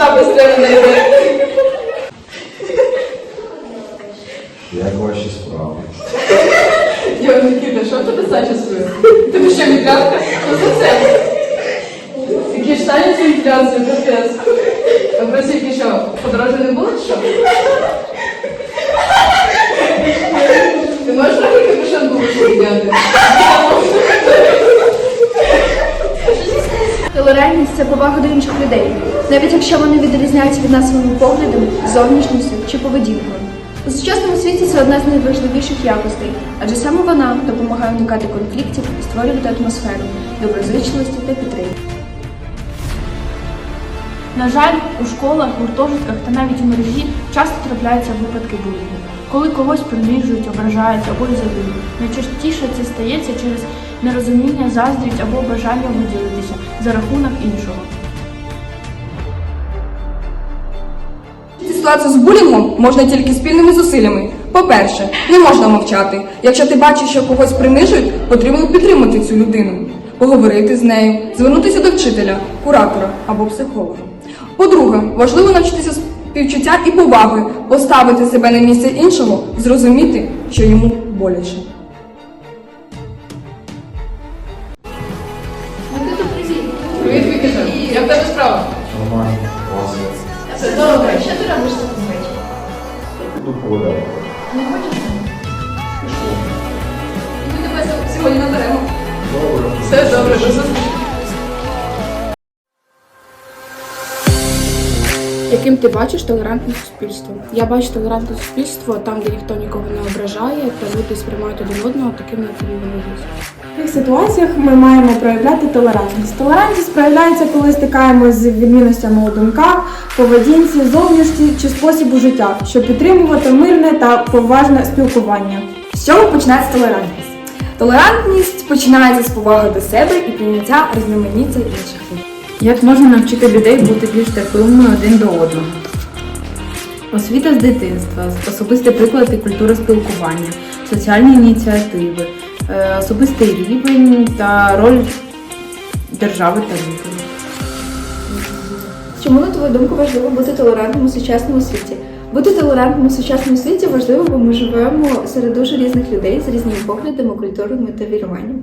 куда быстрее найти. Як ваші справи? Йоніківна, що тебе зачісує? Тобі що мігранка? Ну за це. Які ж стані ці мігранці, капець. А ви тільки що, подорожі не було що? Ти можеш трохи капюшон було підняти? Толерантність це повага до інших людей навіть якщо вони відрізняються від нас своїми поглядами, зовнішністю чи поведінкою. У сучасному світі це одна з найважливіших якостей, адже саме вона допомагає уникати конфліктів і створювати атмосферу доброзичливості та підтримки. На жаль, у школах, гуртожитках та навіть у мережі часто трапляються випадки булінгу, коли когось принижують, ображають або ізолюють. Найчастіше це стається через нерозуміння, заздрість або бажання виділитися за рахунок іншого. Ситуацію з булінгом можна тільки спільними зусиллями. По-перше, не можна мовчати. Якщо ти бачиш, що когось принижують, потрібно підтримати цю людину, поговорити з нею, звернутися до вчителя, куратора або психолога. По-друге, важливо навчитися співчуття і поваги, поставити себе на місце іншого, зрозуміти, що йому боляче. Привіт, Вікіта. Як в тебе справа? Нормально, добре. Що ти робиш за вечір? Тут погуляю. Не хочеш? Ми тебе сьогодні наберемо. Добре. Все добре, до зустрічі. Яким ти бачиш толерантне суспільство? Я бачу толерантне суспільство там, де ніхто нікого не ображає, та люди сприймають один одного таким, яким вони є. Таких ситуаціях ми маємо проявляти толерантність. Толерантність проявляється, коли стикаємося з відмінностями у думках, поведінці, зовнішності чи способу життя, щоб підтримувати мирне та поважне спілкування. З чого починається толерантність? Толерантність починається з поваги до себе і прийняття різноманіття інших людей. Як можна навчити людей бути більш терпимими один до одного? Освіта з дитинства, особистий приклад і культура спілкування, соціальні ініціативи, особистий рівень та роль держави та людини. Чому, на твою думку, важливо бути толерантним у сучасному світі? Бути толерантним у сучасному світі важливо, бо ми живемо серед дуже різних людей з різними поглядами, культурами та віруваннями.